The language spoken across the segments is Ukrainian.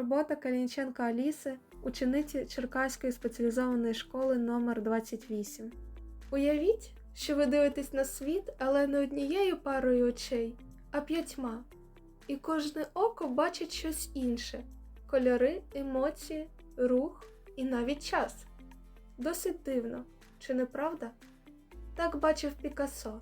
Робота Калінченка Аліси, учениці Черкаської спеціалізованої школи номер 28 Уявіть, що ви дивитесь на світ, але не однією парою очей, а п'ятьма. І кожне око бачить щось інше: кольори, емоції, рух і навіть час. Досить дивно, чи не правда? Так бачив Пікассо.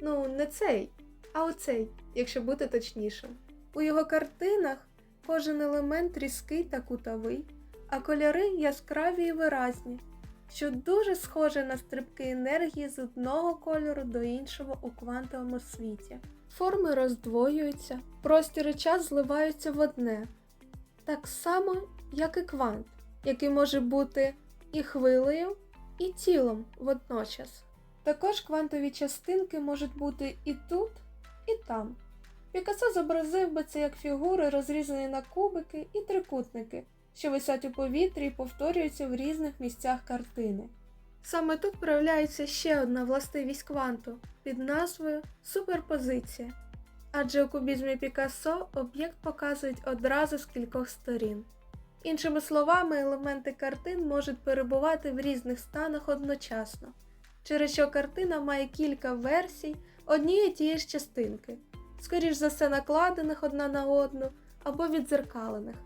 Ну, не цей, а оцей, якщо бути точнішим. У його картинах кожен елемент різкий та кутовий, а кольори яскраві і виразні, що дуже схоже на стрибки енергії з одного кольору до іншого у квантовому світі. Форми роздвоюються, простір і час зливаються в одне, так само, як і квант, який може бути і хвилею, і тілом водночас. Також квантові частинки можуть бути і тут, і там. Пікассо зобразив би це як фігури, розрізані на кубики і трикутники, що висять у повітрі і повторюються в різних місцях картини. Саме тут проявляється ще одна властивість кванту під назвою суперпозиція. Адже у кубізмі Пікассо об'єкт показують одразу з кількох сторін. Іншими словами, елементи картин можуть перебувати в різних станах одночасно, через що картина має кілька версій однієї тієї ж частинки, скоріш за все накладених одна на одну або відзеркалених,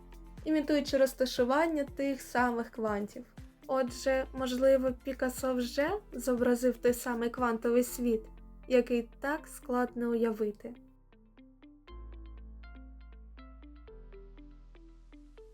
імітуючи розташування тих самих квантів. Отже, можливо, Пікассо вже зобразив той самий квантовий світ, який так складно уявити.